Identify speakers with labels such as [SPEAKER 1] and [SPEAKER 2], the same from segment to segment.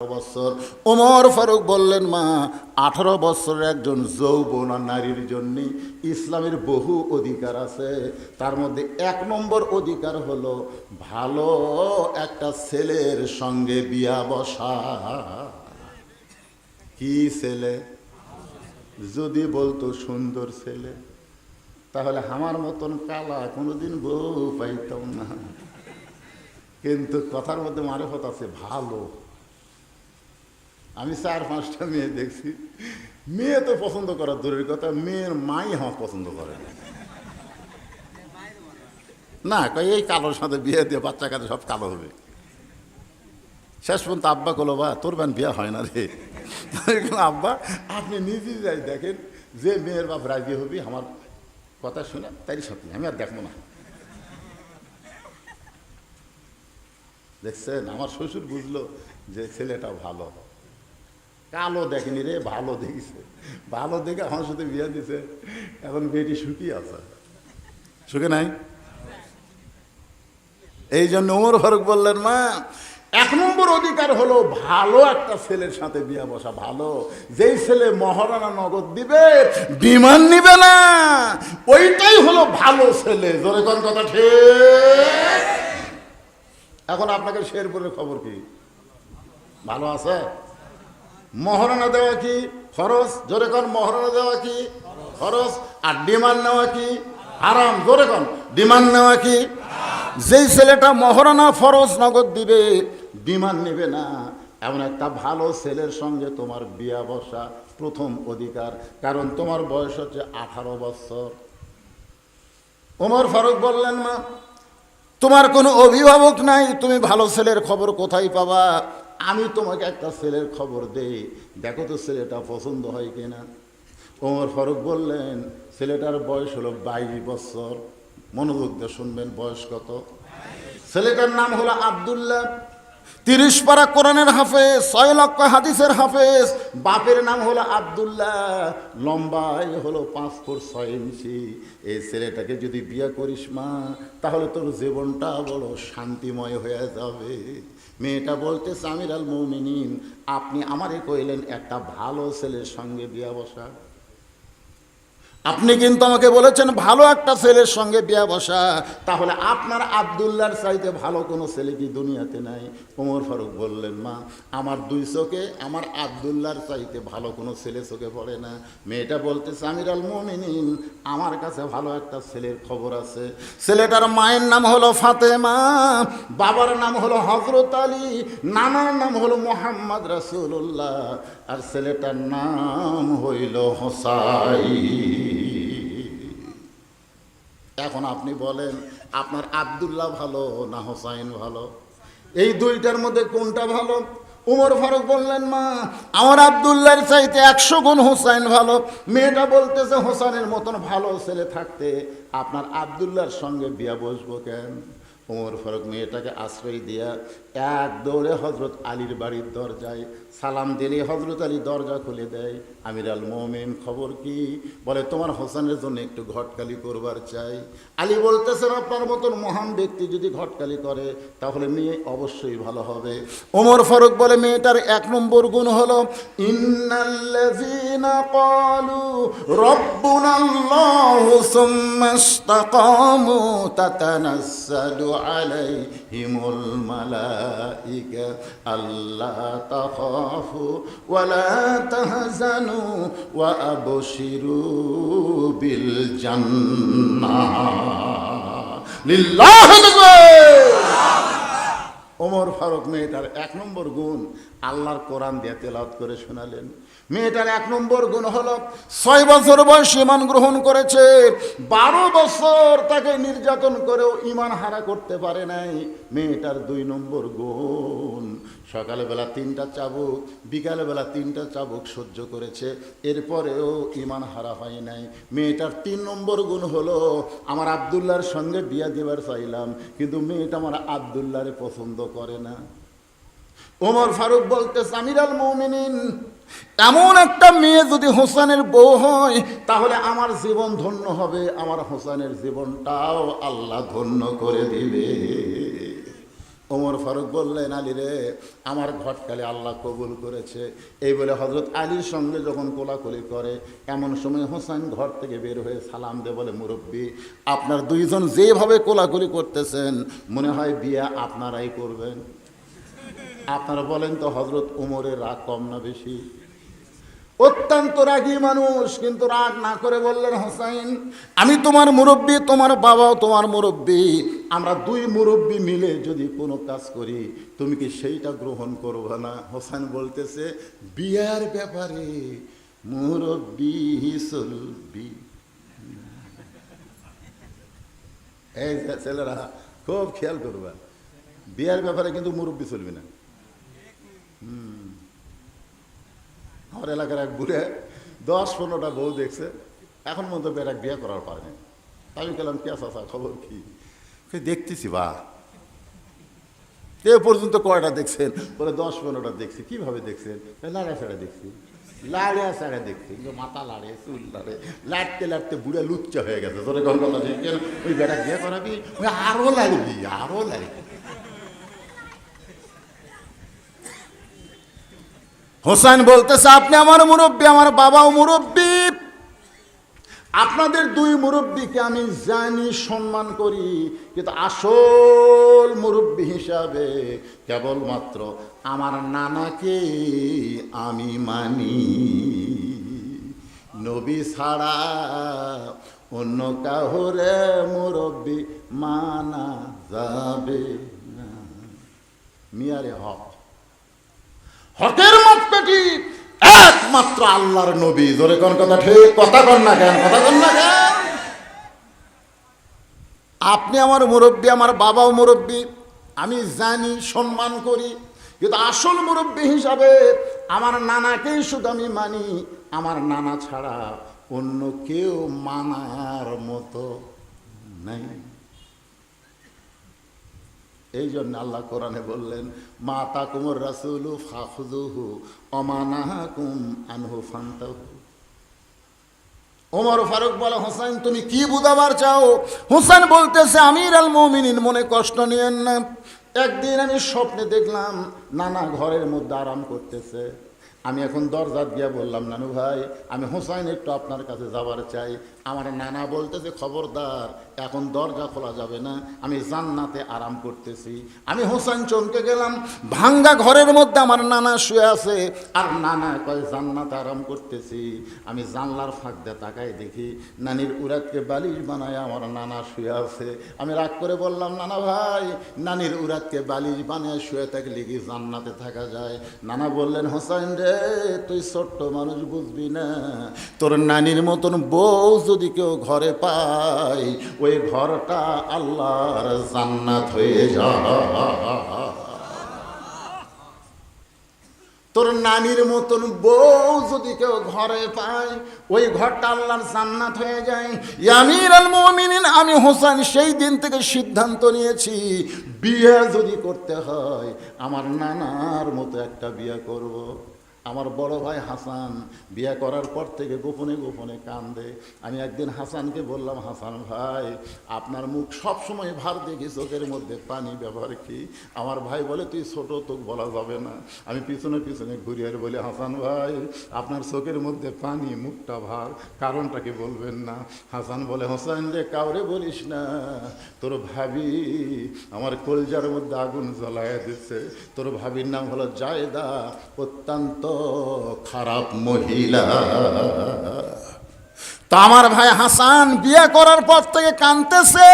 [SPEAKER 1] বছর। ফারুক বললেন, মা, আঠারো বছরের একজন যৌবনা নারীর জন্য ইসলামের বহু অধিকার আছে। তার মধ্যে এক নম্বর অধিকার হলো ভালো একটা ছেলের সঙ্গে বিয়া বসা। কি ছেলে? যদি বলতো সুন্দর ছেলে, তাহলে আমার মতন কালা কোনোদিন বউ পাইতাম না। কিন্তু কথার মধ্যে মারেফত আছে, ভালো। আমি চার, পাঁচটা মেয়ে দেখছি। মেয়ে তো পছন্দ করার দূরের কথা, মেয়ের মাই আমার পছন্দ করে না। এই কালোর সাথে বিয়ে দিয়ে বাচ্চা কাছে সব কালো হবে। শেষ পর্যন্ত আব্বা কলো, বা, তোর ব্যান বিয়ে হয় না রে। আব্বা, আপনি নিজে যাই দেখেন, যে মেয়ের বাপ রাজি হবি, আমার কথা শুনে তাই সত্যি আমি আর দেখব না। দেখছেন, আমার শ্বশুর বুঝলো যে ছেলেটা ভালো। কালো দেখেনি রে, ভালো দেখিছে। ভালো দেখে আমার সাথে বিয়ে দিছে। এখন বেটি সুখী আছে। সুখে নাই? এই জন্য ওমর ফারুক বললেন, মা, এক নম্বর অধিকার হলো ভালো একটা ছেলের সাথে বিয়া বসা, ভালো। যেই ছেলে মহারানা নগদ দিবে, বিমান নিবে না। ওইটাই হলো ভালো ছেলে। জোরে কোন কথা ঠিক? এখন আপনাকে শেরপুরের খবর কি? ভালো আছে? মহারণা দেওয়া কি? খরচ জোরে কন, মহরণা দেওয়া কি? খরচ আর ডিমান্ড নেওয়া কি? আরাম জোরে কন, ডিমান্ড নেওয়া কি? যেই ছেলেটা মহরণা ফরজ নগদ দিবে, ডিমান্ড নেবে না। এমন একটা ভালো ছেলের সঙ্গে তোমার বিয়া বসা প্রথম অধিকার। কারণ তোমার বয়স হচ্ছে আঠারো বছর। ওমর ফারুক বললেন, মা, তোমার কোনো অভিভাবক নাই। তুমি ভালো ছেলের খবর কোথায় পাবা? আমি তোমাকে একটা ছেলের খবর দেই। দেখো তো ছেলেটা পছন্দ হয় কিনা। ওমর ফারুক বললেন, ছেলেটার বয়স হলো বাইশ বছর। মনোযোগ দিয়ে শুনবেন, বয়স কত? ছেলেটার নাম হলো আবদুল্লাহ। তিরিশ পারা কোরআনের হাফেজ, ছয় লক্ষ হাদিসের হাফেজ। বাপের নাম হলো আবদুল্লাহ লম্বাই হলো পাঁচ ফুট ছয় ইঞ্চি। এই ছেলেটাকে যদি বিয়ে করিস মা, তাহলে তোর জীবনটা বড় শান্তিময় হয়ে যাবে। মেয়েটা বলতে সামির আল মৌমিনিন, আপনি আমারে কইলেন একটা ভালো ছেলের সঙ্গে বিয়া বসা। আপনি কিন্তু আমাকে বলেছেন, ভালো একটা ছেলের সঙ্গে বিয়া বসা। তাহলে আপনার আবদুল্লার চাইতে ভালো কোনো ছেলে কি দুনিয়াতে নাই? ওমর ফারুক বললেন, মা, আমার দুই চোখে, আমার আবদুল্লার চাইতে ভালো কোনো ছেলে চোখে পড়ে না। মেয়েটা বলতে, সামির আল মোমিনিন, আমার কাছে ভালো একটা ছেলের খবর আছে। ছেলেটার মায়ের নাম হলো ফাতেমা, বাবার নাম হলো হজরত আলী, নানার নাম হলো মোহাম্মদ রাসুল্লাহ আর ছেলেটার নাম হইল হোসাই এখন আপনি বলেন, আপনার আবদুল্লাহ ভালো না হোসাইন ভালো? এই দুইটার মধ্যে কোনটা ভালো? উমর ফারুক বললেন, মা, আমার আবদুল্লাহ চাইতে একশো গুণ হোসাইন ভালো। মেয়েটা বলতেছে, হোসাইনের মতন ভালো ছেলে থাকতে আপনার আবদুল্লার সঙ্গে বিয়া বসবো কেন? উমর ফারুক মেয়েটাকে আশ্রয় দিয়া এক দৌড়ে হজরত আলীর বাড়ির দরজায় সালাম দিলে হজরত আলী দরজা খুলে দেয়। আমির আল মোমেন, খবর কি? বলে, তোমার হোসেনের জন্য একটু ঘটকালি করবার চাই। আলী বলতেছেন, আপনার মতন মহান ব্যক্তি যদি ঘটকালি করে, তাহলে মেয়ে অবশ্যই ভালো হবে। ওমর ফারুক বলে, মেয়েটার এক নম্বর গুণ হলো, ইন্নাল্লাযীনা ক্বালু রাব্বুনাল্লাহু মালাইকা। আল্লা ألا تخافوا ولا تهزنوا وأبشروا بالجنة. লিল্লাহি ওমর ফারুক মেয়েটার এক নম্বর গুণ আল্লাহর কোরআন দিয়ে তেলাওত করে শোনালেন। মেয়েটার এক নম্বর গুণ হলো ছয় বছর বয়স ইমান গ্রহণ করেছে, বারো বছর তাকে নির্যাতন করেও ইমান হারা করতে পারে নাই। মেয়েটার দুই নম্বর গুণ, সকালবেলা তিনটা চাবুক, বিকালবেলা তিনটা চাবুক সহ্য করেছে, এরপরেও ইমান হারা হয় নাই। মেয়েটার তিন নম্বর গুণ হলো, আমার আবদুল্লার সঙ্গে বিয়া দেবার চাইলাম, কিন্তু মেয়েটা আমার আবদুল্লারে পছন্দ করে না। ওমর ফারুক বলতে সামিরাল মৌমিনিন এমন একটা মেয়ে যদি হোসেনের বউ হয়, তাহলে আমার জীবন ধন্য হবে, আমার হোসেনের জীবনটাও আল্লাহ ধন্য করে দিবে। ওমর ফারুক বললেন, আলী রে, আমার ঘটকালে আল্লাহ কবুল করেছে। এই বলে হজরত আলীর সঙ্গে যখন কোলাকুলি করে, এমন সময় হোসেন ঘর থেকে বের হয়ে সালাম দে বলে, মুরব্বী, আপনার দুইজন যেভাবে কোলাকুলি করতেছেন, মনে হয় বিয়া আপনারাই করবেন। আপনারা বলেন তো হজরত উমরের রাগ কম না বেশি? অত্যন্ত রাগী মানুষ, কিন্তু রাগ না করে বললেন, হোসাইন, আমি তোমার মুরব্বী, তোমার বাবাও তোমার মুরব্বী। আমরা দুই মুরব্বী মিলে যদি কোনো কাজ করি, তুমি কি সেইটা গ্রহণ করবে না? হোসাইন বলতেছে, বিয়ার ব্যাপারে মুরব্বী চলবি এই ছেলেরা, খুব খেয়াল করবা, বিয়ার ব্যাপারে কিন্তু মুরব্বী চলবি না। আমার এলাকার এক বুড়ে দশ পনেরোটা বউ দেখছে, এখন বের এক বিয়ে করার পারেনি। আমি গেলাম কে আসা খবর কি? দেখতেছি বা। এ পর্যন্ত কয়টা দেখছেন? বলে, দশ পনেরোটা দেখছি। কীভাবে দেখছেন? লাড়া ছাড়া দেখছি। লাড়িয়া ছাড়া দেখছি। মাথা লাড়ে, চুল লাড়ে, লাড়তে লাড়তে বুড়ে লুচ্চা হয়ে গেছে। তোর কথা ওই বেটা বিয়ে করাবি? ওই আরও লাগবি আরও লাগবি হোসেন বলতেছে, আপনি আমার মুরব্বী, আমার বাবাও মুরব্বী। আপনাদের দুই মুরব্বীকে আমি জানি, সম্মান করি, কিন্তু আসল মুরব্বী হিসাবে কেবলমাত্র আমার নানাকে আমি মানি। নবী ছাড়া অন্য কাহরে মুরব্বী মানা যাবে না। মিয়ারে হক। হকের মাপকাঠি একমাত্র আল্লাহর নবী। জোরে কোন কথা? ঠিক কথা কন না কেন? কথা কন না কেন? আপনি আমার মুরব্বী, আমার বাবাও মুরব্বী, আমি জানি, সম্মান করি, কিন্তু আসল মুরব্বী হিসাবে আমার নানাকেই শুধু আমি মানি, আমার নানা ছাড়া অন্য কেউ মানার মতো নাই। এই জন্য আল্লাহ কোরআনে বললেন, মা তাকুমর রাসুলু ফাহুদুহু অমানাহাকুম আনহু ফান্তাহু। ওমর ফারুক বলে হোসেন তুমি কি বুঝাবার চাও? হোসেন বলতেছে, আমির আল মমিনিন, মনে কষ্ট নিয়েন না। একদিন আমি স্বপ্নে দেখলাম নানা ঘরের মধ্যে আরাম করতেছে। আমি এখন দরজা দিয়ে বললাম, নানু ভাই, আমি হোসাইন একটু আপনার কাছে যাবার চাই। আমার নানা বলতেছে, খবরদার, এখন দরজা খোলা যাবে না, আমি জান্নাতে আরাম করতেছি। আমি হোসাইন চমকে গেলাম, ভাঙ্গা ঘরের মধ্যে আমার নানা শুয়ে আছে, আর নানা কয়, জান্নাতে আরাম করতেছি। আমি জানলার ফাঁক দিয়ে তাকাই দেখি, নানির উরাতকে বালিশ বানায় আমার নানা শুয়ে আছে। আমি রাগ করে বললাম, নানা ভাই, নানির উরাতকে বালিশ বানায় শুয়ে থাকলে কি জান্নাতে থাকা যায়? নানা বললেন, হোসাইন রে, তুই ছোট্ট মানুষ বুঝবি না। তোর নানির মতন বউ যদি কেউ ঘরে পায়, ওই ঘরটা আল্লাহর জান্নাত হয়ে তোর নানির মতন বউ যদি কেউ ঘরে পায়, ওই ঘরটা আল্লাহর জান্নাত হয়ে যায় আমির আল মুমিনিন, আমি হোসেন সেই দিন থেকে সিদ্ধান্ত নিয়েছি, বিয়ে যদি করতে হয়, আমার নানার মতো একটা বিয়ে করব। আমার বড় ভাই হাসান, বিয়ে করার পর থেকে গোপনে গোপনে কান্দে। আমি একদিন হাসানকে বললাম, হাসান ভাই, আপনার মুখ সব সময় ভার দেখি, চোখের মধ্যে পানি ব্যবহার কি? আমার ভাই বলে, তুই ছোট, তোকে বলা যাবে না। আমি পিছনে পিছনে ঘুরি আর বলি, হাসান ভাই, আপনার চোখের মধ্যে পানি, মুখটা ভার, কারণটা কি বলবেন না? হাসান বলে, হোসেন রে, কাউরে বলিস না। তোর ভাবি আমার কলজার মধ্যে আগুন জ্বলায় দিচ্ছে তোর ভাবির নাম হলো জায়দা, অত্যন্ত খারাপ মহিলা। তো আমার ভাই হাসান বিয়ে করার পর থেকে কানতেছে।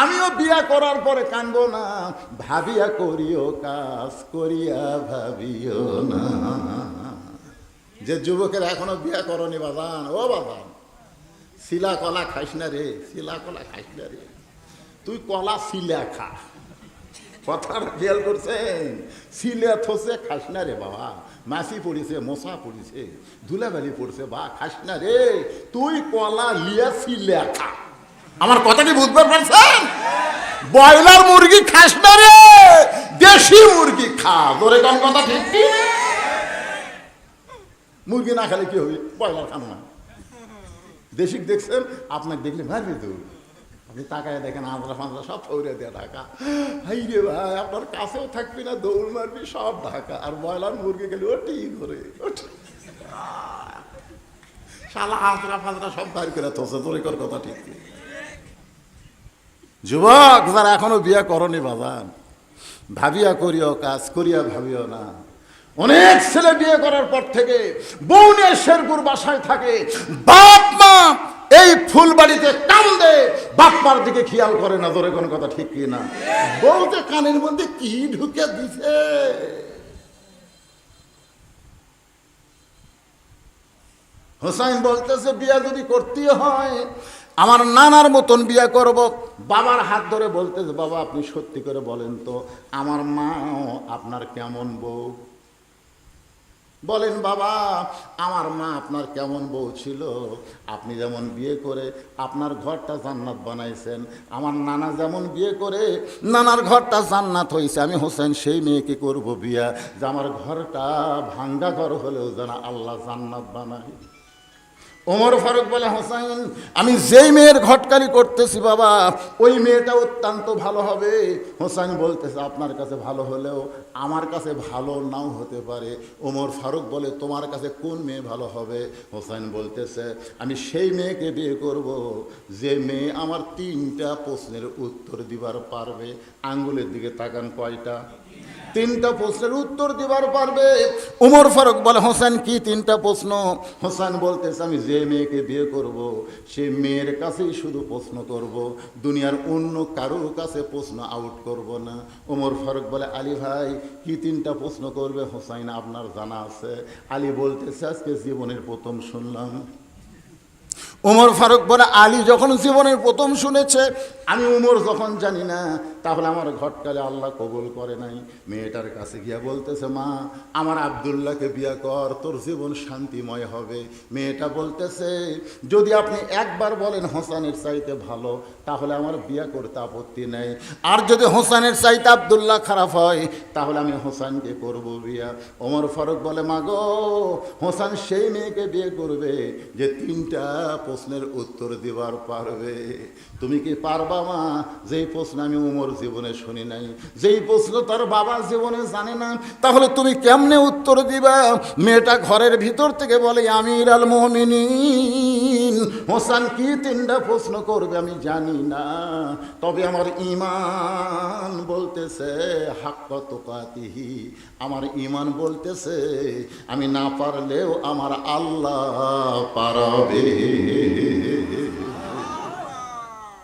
[SPEAKER 1] আমিও বিয়ে করার পরে কানবো না। ভাবিয়া করিও, কাজ করিয়া ভাবিও না। যে যুবকের এখনও বিয়ে করনি বাবান ও বাবান শিলা কলা খাইস না রে শিলা কলা খাইস না রে। তুই কলা শিলা খা। কথাটা খেয়াল করছেন সিলে থসে খাস না রে বাবা। মাসি পড়িছে, মশা পড়িছে, ধুলাবালি পড়ছে, বা খাস না রে, তুই কলা লিয়া সিলে খা। আমার কথা কি বুঝতে পারছেন? ব্রয়লার মুরগি খাস না রে, দেশি মুরগি খা। ধরে কোন কথা ঠিক মুরগি না খেলে কি হবে? ব্রয়লার খান না দেশিক দেখছেন, আপনাকে দেখলে মারবে তো। আপনি তাকায় দেখেন আঁচড়া ফাঁচড়া সব ফৌরে দিয়ে ঢাকা। হাই রে ভাই, আপনার কাছেও থাকবি না, দৌড় মারবি, সব ঢাকা। আর ব্রয়লার মুরগি গেলে ওটি ঘরে শালা আঁচড়া ফাঁচড়া সব বাইর করে তোছে তোর কথা ঠিক যুবক, যারা এখনও বিয়া করনি বাজান, ভাবিয়া করিও কাজ, করিয়া ভাবিও না। অনেক ছেলে বিয়ে করার পর থেকে বউ শেরপুর বাসায় থাকে, বাপ মা এই ফুলবাড়িতে কান্দে বাপ্পার দিকে খেয়াল করে না ধরে কোনো কথা ঠিক কি না বউতে কানের মধ্যে কি ঢুকে দিছে? হোসাইন বলতেছে, বিয়া যদি করতে হয়, আমার নানার মতন বিয়া করব। বাবার হাত ধরে বলতেছে, বাবা আপনি সত্যি করে বলেন তো, আমার মাও আপনার কেমন বউ? বলেন, বাবা, আমার মা আপনার কেমন বউ ছিল? আপনি যেমন বিয়ে করে আপনার ঘরটা জান্নাত বানাইছেন, আমার নানা যেমন বিয়ে করে নানার ঘরটা জান্নাত হয়েছে আমি হোসেন সেই মেয়েকে করব বিয়া। যে আমার ঘরটা ভাঙ্গা ঘর হলেও যেন আল্লাহ জান্নাত বানায়। ওমর ফারুক বলে, হোসাইন, আমি যেই মেয়ের ঘটকারি করতেছি বাবা, ওই মেয়েটা অত্যন্ত ভালো হবে। হোসাইন বলতেছে, আপনার কাছে ভালো হলেও আমার কাছে ভালো নাও হতে পারে। ওমর ফারুক বলে, তোমার কাছে কোন মেয়ে ভালো হবে? হোসাইন বলতেছে, আমি সেই মেয়েকে বিয়ে করব, যে মেয়ে আমার তিনটা প্রশ্নের উত্তর দিবার পারবে। আঙ্গুলের দিকে তাকান কয়টা? তিনটা প্রশ্নের উত্তর দিবার পারবে। উমর ফারুক বলে, হোসেন, কি তিনটা প্রশ্ন? হোসেন বলতেছে, আমি যে মেয়েকে বিয়ে করব, সে মেয়ের কাছেই শুধু প্রশ্ন করব। দুনিয়ার অন্য কারোর কাছে প্রশ্ন আউট করব না। উমর ফারুক বলে, আলী ভাই, কি তিনটা প্রশ্ন করবে? হোসাইন আপনার জানা আছে। আলী বলতেছে, আজকে জীবনের প্রথম শুনলাম। উমর ফারুক বলে, আলী যখন জীবনের প্রথম শুনেছে, আমি উমর যখন জানি না তাহলে আমার ঘটকালে আল্লাহ কবুল করে নাই। মেয়েটার কাছে গিয়া বলতেছে, মা, আমার আবদুল্লাহকে বিয়া কর, তোর জীবন শান্তিময় হবে। মেয়েটা বলতেছে, যদি আপনি একবার বলেন হোসানের চাইতে ভালো, তাহলে আমার বিয়া করতে আপত্তি নেই। আর যদি হোসানের চাইতে আবদুল্লাহ খারাপ হয়, তাহলে আমি হোসানকে করব বিয়া। ওমর ফারুক বলে, মা গো, হোসান সেই মেয়েকে বিয়ে করবে যে তিনটা প্রশ্নের উত্তর দিবার পারবে। তুমি কি পারবা মা? যেই প্রশ্ন আমি উমর জীবনে শুনি নাই। যেই প্রশ্ন তার বাবা জীবনে জানে না, তাহলে তুমি কেমনে উত্তর দিবা? মেয়েটা ঘরের ভিতর থেকে বলে, আমির আল মোমিনিন। হোসান কি তিনটা প্রশ্ন করবে আমি জানি না। তবে আমার ইমান বলতেছে হাক্কত কাতিহি আমার ইমান বলতেছে, আমি না পারলেও আমার আল্লাহ পারবে।